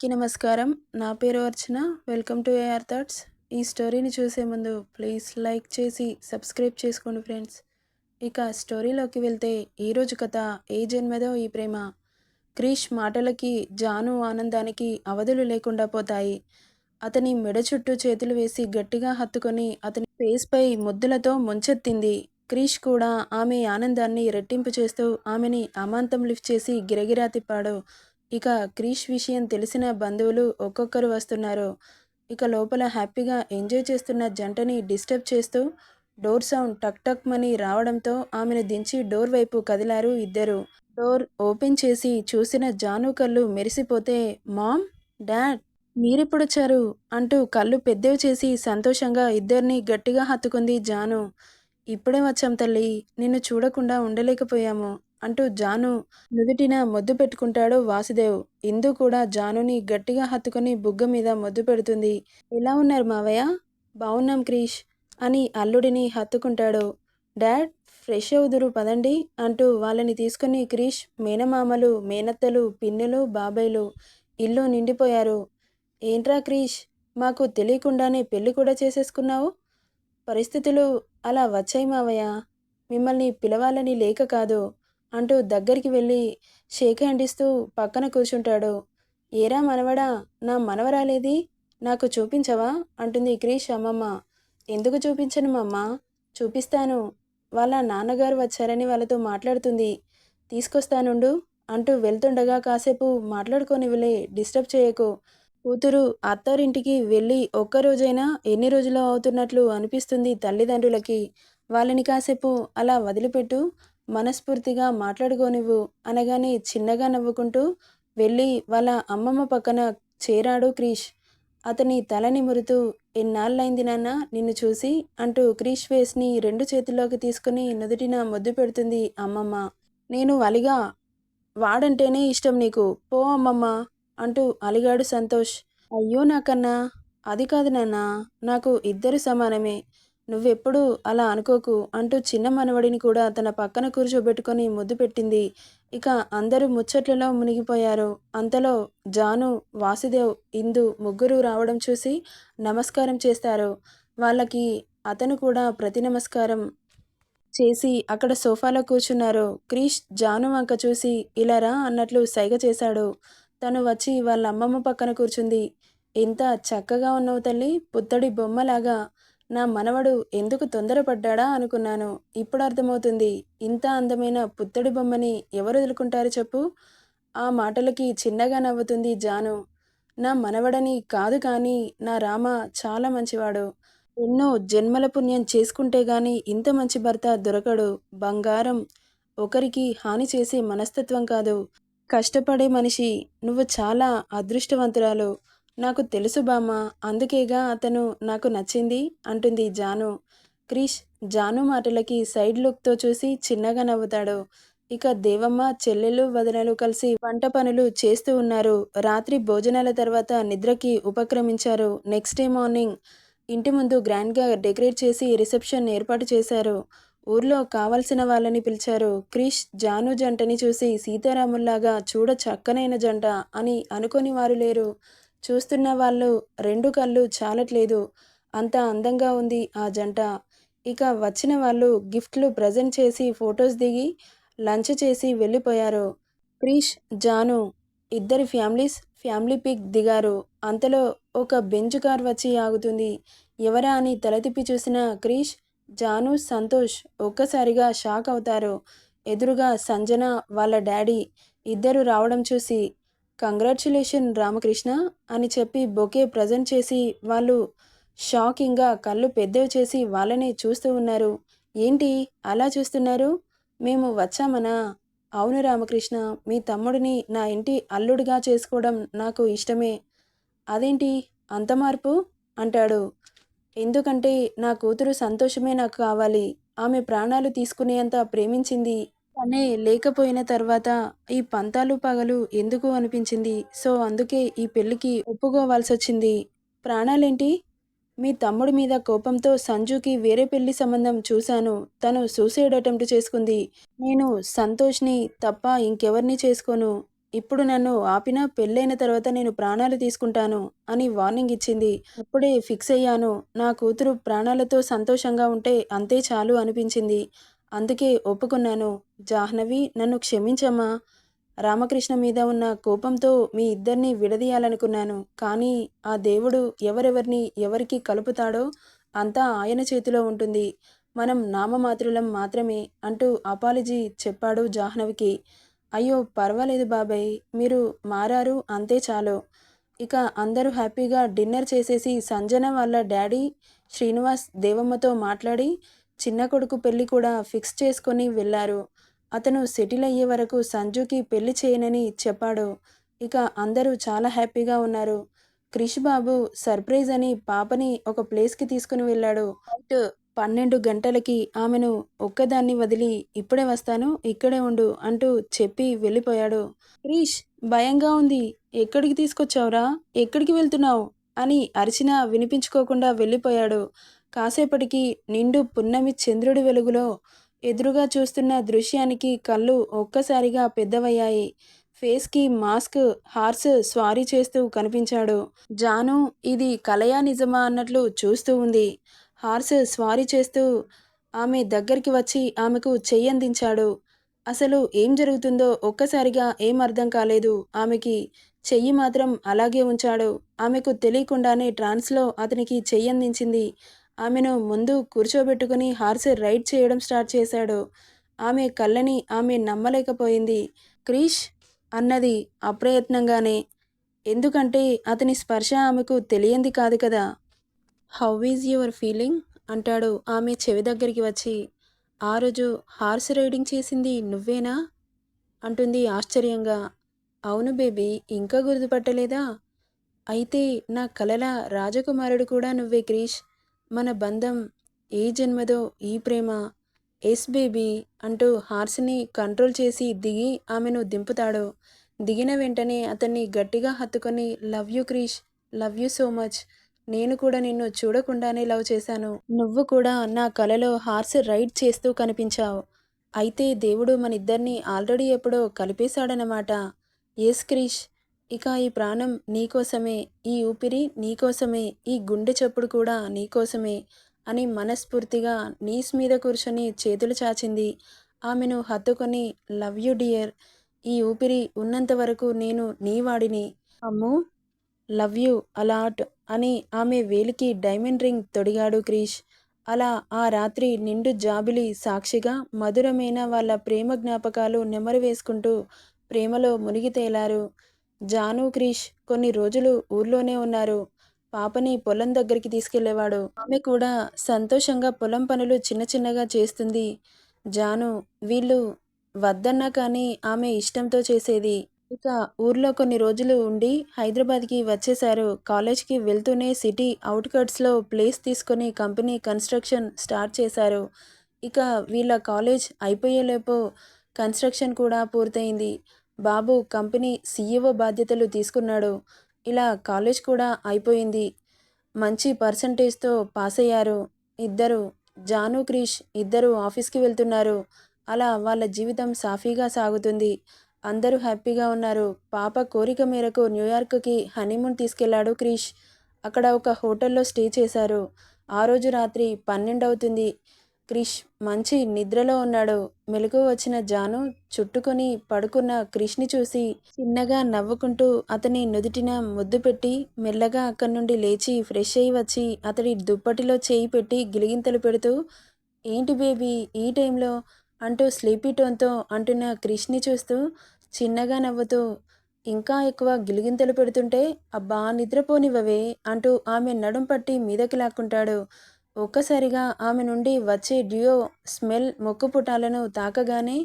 అందరికీ నమస్కారం. నా పేరు Archana. Welcome to AR thoughts ఈ స్టోరీని చూసే ముందు ప్లీజ్ లైక్ చేసి సబ్స్క్రైబ్ చేసుకోండి ఫ్రెండ్స్. ఇక స్టోరీలోకి వెళ్తే ఈరోజు కథ ఏ జన్మదో ఈ ప్రేమ. క్రీష్ మాటలకి జాను ఆనందానికి అవధులు లేకుండా పోతాయి. అతని మెడ చుట్టూ చేతులు వేసి గట్టిగా హత్తుకొని అతని ఫేస్పై ముద్దులతో ముంచెత్తింది. క్రీష్ కూడా ఆమె ఆనందాన్ని రెట్టింపు చేస్తూ ఆమెని అమాంతం లిఫ్ట్ చేసి గిరగిరా తిప్పాడు. ఇక క్రీష్ విషయం తెలిసిన బంధువులు ఒక్కొక్కరు వస్తున్నారు. ఇక లోపల హ్యాపీగా ఎంజాయ్ చేస్తున్న జంటని డిస్టర్బ్ చేస్తూ డోర్ సౌండ్ టక్ టక్ మని రావడంతో ఆమెను దించి డోర్ వైపు కదిలారు ఇద్దరు. డోర్ ఓపెన్ చేసి చూసిన జాను కళ్ళు మెరిసిపోతే మామ్ డాడ్ మీరెప్పుడొచ్చారు? అంటూ కళ్ళు పెద్దవి చేసి సంతోషంగా ఇద్దరిని గట్టిగా హత్తుకుంది జాను. ఇప్పుడే వచ్చాం తల్లి నిన్ను చూడకుండా ఉండలేకపోయాము. అంటూ జాను నుదుటిన మొద్దు పెట్టుకుంటాడు వాసుదేవ్. ఇందు కూడా జానుని గట్టిగా హత్తుకొని బుగ్గ మీద మొద్దు పెడుతుంది. ఎలా ఉన్నారు మావయ్య? బాగున్నాం క్రీష్ అని అల్లుడిని హత్తుకుంటాడు. డాడ్ ఫ్రెష్ అవుదురు పదండి అంటూ వాళ్ళని తీసుకుని క్రీష్ మేనమామలు మేనత్తలు పిన్నులు బాబాయ్లు ఇల్లు నిండిపోయారు. ఏంట్రా క్రీష్ మాకు తెలియకుండానే పెళ్ళి కూడా చేసేసుకున్నావు? పరిస్థితులు అలా వచ్చాయి మావయ్య. మిమ్మల్ని పిలవాలని లేక కాదు. అంటూ దగ్గరికి వెళ్ళి షేక్ హ్యాండ్ ఇస్తూ పక్కన కూర్చుంటాడు. ఏరా మనవడా నా మనవరాలేది? నాకు చూపించవా? అంటుంది క్రీష్. అమ్మమ్మ ఎందుకు చూపించను మమ్మ? చూపిస్తాను. వాళ్ళ నాన్నగారు వచ్చారని వాళ్ళతో మాట్లాడుతుంది. తీసుకొస్తానుండు అంటూ వెళ్తుండగా కాసేపు మాట్లాడుకోనివ్వలే డిస్టర్బ్ చేయకు. కూతురు అత్తారింటికి వెళ్ళి ఒక్కరోజైనా ఎన్ని రోజులు అవుతున్నట్లు అనిపిస్తుంది తల్లిదండ్రులకి. వాళ్ళని కాసేపు అలా వదిలిపెట్టు. మనస్ఫూర్తిగా మాట్లాడుకోనివ్వు అనగానే చిన్నగా నవ్వుకుంటూ వెళ్ళి వాళ్ళ అమ్మమ్మ పక్కన చేరాడు క్రీష్. అతని తలని మురుతూ ఎన్నాళ్ళైంది నాన్న నిన్ను చూసి? అంటూ క్రీష్ ఫేస్ని రెండు చేతుల్లోకి తీసుకుని నుదుటిన ముద్దు పెడుతుంది అమ్మమ్మ. నేను అలిగా వాడంటేనే ఇష్టం నీకు. పో అమ్మమ్మ అంటూ అలిగాడు సంతోష్. అయ్యో నాకన్నా అది కాదు నాన్న నాకు ఇద్దరు సమానమే. నువ్వెప్పుడు అలా అనుకోకు అంటూ చిన్న మనవడిని కూడా తన పక్కన కూర్చోబెట్టుకొని ముద్దు పెట్టింది. ఇక అందరూ ముచ్చట్లలో మునిగిపోయారు. అంతలో జాను వాసుదేవ్ ఇందు ముగ్గురు రావడం చూసి నమస్కారం చేస్తారు. వాళ్ళకి అతను కూడా ప్రతి నమస్కారం చేసి అక్కడ సోఫాలో కూర్చున్నారు. క్రీష్ జాను వంక చూసి ఇలారా అన్నట్లు సైగ చేశాడు. తను వచ్చి వాళ్ళ అమ్మమ్మ పక్కన కూర్చుంది. ఎంత చక్కగా ఉన్నావు తల్లి పుత్తడి బొమ్మలాగా నా మనవడు ఎందుకు తొందరపడ్డాడా అనుకున్నాను. ఇప్పుడు అర్థమవుతుంది. ఇంత అందమైన పుత్తడి బొమ్మని ఎవరు వదులుకుంటారు చెప్పు. ఆ మాటలకి చిన్నగా నవ్వుతుంది జాను. నా మనవడని కాదు కానీ నా రామ చాలా మంచివాడు. ఎన్నో జన్మల పుణ్యం చేసుకుంటే గాని ఇంత మంచి భర్త దొరకడు. బంగారం ఒకరికి హాని చేసే మనస్తత్వం కాదు. కష్టపడే మనిషి. నువ్వు చాలా అదృష్టవంతురాలు. నాకు తెలుసు బామ్మ అందుకేగా అతను నాకు నచ్చింది అంటుంది జాను. క్రిష్ జాను మాటలకి సైడ్ లుక్తో చూసి చిన్నగా నవ్వుతాడు. ఇక దేవమ్మ చెల్లెలు వదనలు కలిసి వంట పనులు చేస్తూ ఉన్నారు. రాత్రి భోజనాల తర్వాత నిద్రకి ఉపక్రమించారు. నెక్స్ట్ డే మార్నింగ్ ఇంటి ముందు గ్రాండ్గా డెకరేట్ చేసి రిసెప్షన్ ఏర్పాటు చేశారు. ఊర్లో కావలసిన వాళ్ళని పిలిచారు. క్రిష్ జాను జంటని చూసి సీతారాముల్లాగా చూడ చక్కనైన జంట అని అనుకోని వారు లేరు. చూస్తున్న వాళ్ళు రెండు కళ్ళు చాలట్లేదు. అంత అందంగా ఉంది ఆ జంట. ఇక వచ్చిన వాళ్ళు గిఫ్ట్లు ప్రజెంట్ చేసి ఫొటోస్ దిగి లంచ్ చేసి వెళ్ళిపోయారు. క్రీష్ జాను ఇద్దరి ఫ్యామిలీస్ ఫ్యామిలీ పిక్ దిగారు. అంతలో ఒక బెంచ్ కార్ వచ్చి ఆగుతుంది. ఎవరా అని తలతిప్పి చూసిన క్రీష్ జాను సంతోష్ ఒక్కసారిగా షాక్ అవుతారు. ఎదురుగా సంజన వాళ్ళ డాడీ ఇద్దరు రావడం చూసి కంగ్రాచులేషన్ రామకృష్ణ అని చెప్పి బొకే ప్రజెంట్ చేసి వాళ్ళు షాకింగ్గా కళ్ళు పెద్దవి చేసి వాళ్ళనే చూస్తూ ఉన్నారు. ఏంటి అలా చూస్తున్నారు? మేము వచ్చామనా? అవును రామకృష్ణ మీ తమ్ముడిని నా ఇంటి అల్లుడిగా చేసుకోవడం నాకు ఇష్టమే. అదేంటి? అంత మార్పు? అంటాడు. ఎందుకంటే నా కూతురు సంతోషమే నాకు కావాలి. ఆమె ప్రాణాలు తీసుకునేంత ప్రేమించింది తనే లేకపోయిన తర్వాత ఈ పంతాలు పగలు ఎందుకు అనిపించింది? సో అందుకే ఈ పెళ్ళికి ఒప్పుకోవాల్సి వచ్చింది ప్రాణాలేంటి? మీ తమ్ముడి మీద కోపంతో సంజుకి వేరే పెళ్ళి సంబంధం చూశాను. తను సూసైడ్ అటెంప్ట్ చేసుకుంది. నేను సంతోష్ని తప్ప ఇంకెవరిని చేసుకోను. ఇప్పుడు నన్ను ఆపినా పెళ్ళైన తర్వాత నేను ప్రాణాలు తీసుకుంటాను అని వార్నింగ్ ఇచ్చింది. అప్పుడే ఫిక్స్ అయ్యాను. నా కూతురు ప్రాణాలతో సంతోషంగా ఉంటే అంతే చాలు అనిపించింది. అందుకే ఒప్పుకున్నాను. జాహ్నవి నన్ను క్షమించమ్మా. రామకృష్ణ మీద ఉన్న కోపంతో మీ ఇద్దరిని విడదీయాలనుకున్నాను. కానీ ఆ దేవుడు ఎవరెవరిని ఎవరికి కలుపుతాడో అంతా ఆయన చేతిలో ఉంటుంది. మనం నామమాత్రులం మాత్రమే అంటూ అపాలజీ చెప్పాడు జాహ్నవికి. అయ్యో పర్వాలేదు బాబాయ్ మీరు మారారు అంతే చాలు. ఇక అందరూ హ్యాపీగా డిన్నర్ చేసేసి సంజన వాళ్ళ డాడీ శ్రీనివాస్ దేవమ్మతో మాట్లాడి చిన్న కొడుకు పెళ్ళి కూడా ఫిక్స్ చేసుకొని వెళ్ళారు. అతను సెటిల్ అయ్యే వరకు సంజుకి పెళ్ళి చేయనని చెప్పాడు. ఇక అందరూ చాలా హ్యాపీగా ఉన్నారు. క్రిష్ బాబు సర్ప్రైజ్ అని పాపని ఒక ప్లేస్కి తీసుకుని వెళ్ళాడు. నైట్ పన్నెండు గంటలకి ఆమెను ఒక్కదాన్ని వదిలి ఇప్పుడే వస్తాను ఇక్కడే ఉండు అంటూ చెప్పి వెళ్ళిపోయాడు. క్రిష్ భయంగా ఉంది. ఎక్కడికి తీసుకొచ్చావురా? ఎక్కడికి వెళ్తున్నావు? అని అరిచినా వినిపించుకోకుండా వెళ్ళిపోయాడు. కాసేపటికి నిండు పున్నమి చంద్రుడి వెలుగులో ఎదురుగా చూస్తున్న దృశ్యానికి కళ్ళు ఒక్కసారిగా పెద్దవయ్యాయి. ఫేస్కి మాస్క్ హార్స్ స్వారీ చేస్తూ కనిపించాడు. జాను ఇది కలయా నిజమా అన్నట్లు చూస్తూ ఉంది. హార్స్ స్వారీ చేస్తూ ఆమె దగ్గరికి వచ్చి ఆమెకు చెయ్యందించాడు అసలు ఏం జరుగుతుందో ఒక్కసారిగా ఏం అర్థం కాలేదు. ఆమెకి చెయ్యి మాత్రం అలాగే ఉంచాడు. ఆమెకు తెలియకుండానే ట్రాన్స్లో అతనికి చెయ్యందించింది ఆమెను ముందు కూర్చోబెట్టుకుని హార్స్ రైడ్ చేయడం స్టార్ట్ చేశాడు. ఆమె కళ్ళని ఆమె నమ్మలేకపోయింది. క్రీష్ అన్నది అప్రయత్నంగానే ఎందుకంటే అతని స్పర్శ ఆమెకు తెలియంది కాదు కదా. హౌ ఈజ్ యువర్ ఫీలింగ్ అంటాడు ఆమె చెవి దగ్గరికి వచ్చి. ఆ రోజు హార్స్ రైడింగ్ చేసింది నువ్వేనా? అంటుంది ఆశ్చర్యంగా. అవును బేబీ ఇంకా గుర్తుపట్టలేదా? అయితే నా కలల రాజకుమారుడు కూడా నువ్వే క్రీష్. మన బంధం ఏ జన్మదో ఈ ప్రేమ ఎస్ బేబీ అంటూ హార్స్ని కంట్రోల్ చేసి దిగి ఆమెను దింపుతాడు. దిగిన వెంటనే అతన్ని గట్టిగా హత్తుకొని love you Krish love you so much నేను కూడా నిన్ను చూడకుండానే లవ్ చేశాను. నువ్వు కూడా నా కలలో హార్స్ రైడ్ చేస్తూ కనిపించావు. అయితే దేవుడు మన ఇద్దరిని ఆల్రెడీ ఎప్పుడో కలిపేశాడనమాట ఎస్ క్రీష్ ఇక ఈ ప్రాణం నీకోసమే ఈ ఊపిరి నీకోసమే ఈ గుండె చప్పుడు కూడా నీకోసమే అని మనస్ఫూర్తిగా నీస్ మీద కూర్చొని చేతులు చాచింది. ఆమెను హత్తుకొని లవ్ యు డియర్ ఈ ఊపిరి ఉన్నంత వరకు నేను నీ వాడిని. అమ్ము! లవ్ యూ అలాట్ అని ఆమె వేలికి డైమండ్ రింగ్ తొడిగాడు క్రీష్. అలా ఆ రాత్రి నిండు జాబిలి సాక్షిగా మధురమైన వాళ్ళ ప్రేమ జ్ఞాపకాలు నెమరు వేసుకుంటూ ప్రేమలో మునిగి తేలారు. జాను క్రీష్ కొన్ని రోజులు ఊర్లోనే ఉన్నారు. పాపని పొలం దగ్గరికి తీసుకెళ్ళేవాడు. ఆమె కూడా సంతోషంగా పొలం పనులు చిన్న చిన్నగా చేస్తుంది. జాను వీళ్ళు వద్దన్నా కానీ ఆమె ఇష్టంతో చేసేది. ఇక ఊర్లో కొన్ని రోజులు ఉండి హైదరాబాద్కి వచ్చేశారు. కాలేజ్కి వెళ్తూనే సిటీ అవుట్కట్స్లో ప్లేస్ తీసుకొని కంపెనీ కన్స్ట్రక్షన్ స్టార్ట్ చేశారు. ఇక వీళ్ళ కాలేజ్ అయిపోయేలోపు కన్స్ట్రక్షన్ కూడా పూర్తయింది. బాబు కంపెనీ సీఈఓ బాధ్యతలు తీసుకున్నాడు. ఇలా కాలేజ్ కూడా అయిపోయింది. మంచి పర్సంటేజ్తో పాస్ అయ్యారు. ఇద్దరు జాను క్రిష్ ఇద్దరు ఆఫీస్కి వెళ్తున్నారు. అలా వాళ్ళ జీవితం సాఫీగా సాగుతుంది. అందరూ హ్యాపీగా ఉన్నారు. పాప కోరిక మేరకు న్యూయార్క్కి హనీమూన్ తీసుకెళ్ళాడు క్రిష్. అక్కడ ఒక హోటల్లో స్టే చేశారు. ఆ రోజు రాత్రి పన్నెండు అవుతుంది క్రిష్ మంచి నిద్రలో ఉన్నాడు. మెలకు వచ్చిన జాను చుట్టుకొని పడుకున్న క్రిష్ని చూసి చిన్నగా నవ్వుకుంటూ అతని నుదుటిన ముద్దు పెట్టి మెల్లగా అక్కడి నుండి లేచి ఫ్రెష్ అయి వచ్చి అతడి దుప్పటిలో చేయి పెట్టి గిలిగింతలు పెడుతూ ఏంటి బేబీ ఈ టైంలో అంటూ స్లీపీ టోన్తో అంటున్న క్రిష్ని చూస్తూ చిన్నగా నవ్వుతూ ఇంకా ఎక్కువ గిలిగింతలు పెడుతుంటే అబ్బా నిద్రపోనివ్వవే అంటూ ఆమె నడుం పట్టి మీదకి లాక్కుంటాడు. ఒక్కసారిగా ఆమె నుండి వచ్చే డ్యూ స్మెల్ మొక్కుపుటాలను తాకగానే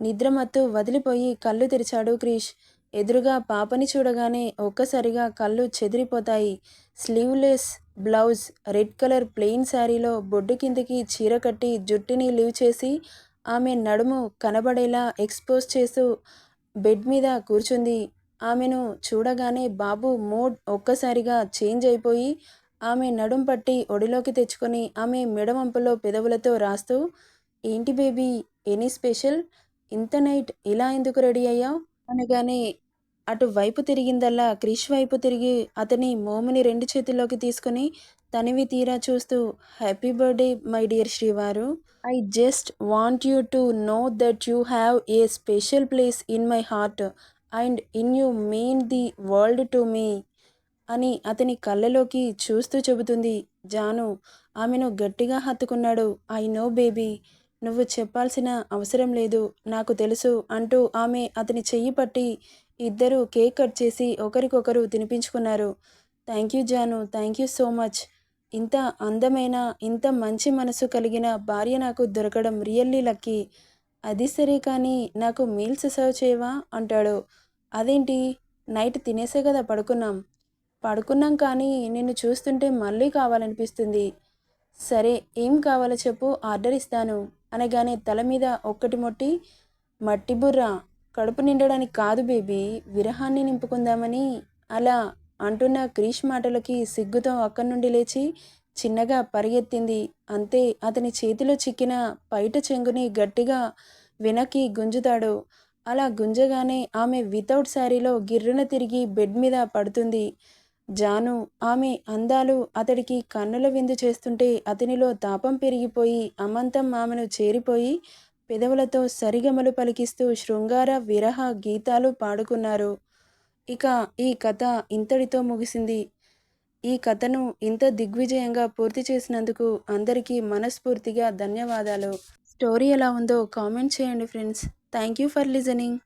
నిద్రమత్తు వదిలిపోయి కళ్ళు తెరిచాడు క్రీష్. ఎదురుగా పాపని చూడగానే ఒక్కసారిగా కళ్ళు చెదిరిపోతాయి. Sleeveless blouse red colour plain శారీలో బొడ్డు కిందికి చీర కట్టి జుట్టుని లీవ్ చేసి ఆమె నడుము కనబడేలా ఎక్స్పోజ్ చేస్తూ బెడ్ మీద కూర్చుంది. ఆమెను చూడగానే బాబు మూడ్ ఒక్కసారిగా చేంజ్ అయిపోయి ఆమె నడుం పట్టి ఒడిలోకి తెచ్చుకొని ఆమె మెడవంపులో పెదవులతో రాస్తూ ఏంటి బేబీ ఎనీ స్పెషల్? ఇంత నైట్ ఇలా ఎందుకు రెడీ అయ్యావు? అనగానే అటువైపు తిరిగిందల్లా క్రిష్ వైపు తిరిగి అతని మోముని రెండు చేతుల్లోకి తీసుకుని తనివి తీరా చూస్తూ హ్యాపీ బర్త్డే మై డియర్ శ్రీవారు. I just want you to know that you have a special place in my heart and in you mean the world to me. అని అతని కళ్ళలోకి చూస్తూ చెబుతుంది. జాను ఆమెను గట్టిగా హత్తుకున్నాడు. ఐ నో బేబీ నువ్వు చెప్పాల్సిన అవసరం లేదు. నాకు తెలుసు అంటూ ఆమె అతని చెయ్యి పట్టి ఇద్దరూ కేక్ కట్ చేసి ఒకరికొకరు తినిపించుకున్నారు. థ్యాంక్ యూ జాను థ్యాంక్ యూ సో మచ్. ఇంత అందమైన ఇంత మంచి మనసు కలిగిన భార్య నాకు దొరకడం రియల్లీ లక్కీ. అది సరే కానీ నాకు మీల్స్ సర్వ్ చేయవా? అంటాడు. అదేంటి? నైట్ తినేసే కదా పడుకున్నాం. పడుకున్నాం కానీ నిన్ను చూస్తుంటే మళ్ళీ కావాలనిపిస్తుంది. సరే ఏం కావాలో చెప్పు ఆర్డర్ ఇస్తాను. అనగానే తల మీద ఒక్కటి మొట్టి మట్టి బుర్ర కడుపు నిండడానికి కాదు బేబీ విరహాన్ని నింపుకుందామని అలా అంటున్న క్రీష్ మాటలకి సిగ్గుతో అక్కడి నుండి లేచి చిన్నగా పరిగెత్తింది. అంతే అతని చేతిలో చిక్కిన పైట చెంగుని గట్టిగా వెనక్కి గుంజుతాడు. అలా గుంజగానే ఆమె వితౌట్ శారీలో గిర్రున తిరిగి బెడ్ మీద పడుతుంది. జాను ఆమె అందాలు అతడికి కన్నుల విందు చేస్తుంటే అతనిలో తాపం పెరిగిపోయి అమంతం ఆమెను చేరిపోయి పెదవులతో సరిగమలు పలికిస్తూ శృంగార విరహ గీతాలు పాడుకున్నారు. ఇక ఈ కథ ఇంతటితో ముగిసింది. ఈ కథను ఇంత దిగ్విజయంగా పూర్తి చేసినందుకు అందరికీ మనస్ఫూర్తిగా ధన్యవాదాలు. స్టోరీ ఎలా ఉందో కామెంట్ చేయండి friends. Thank you for listening.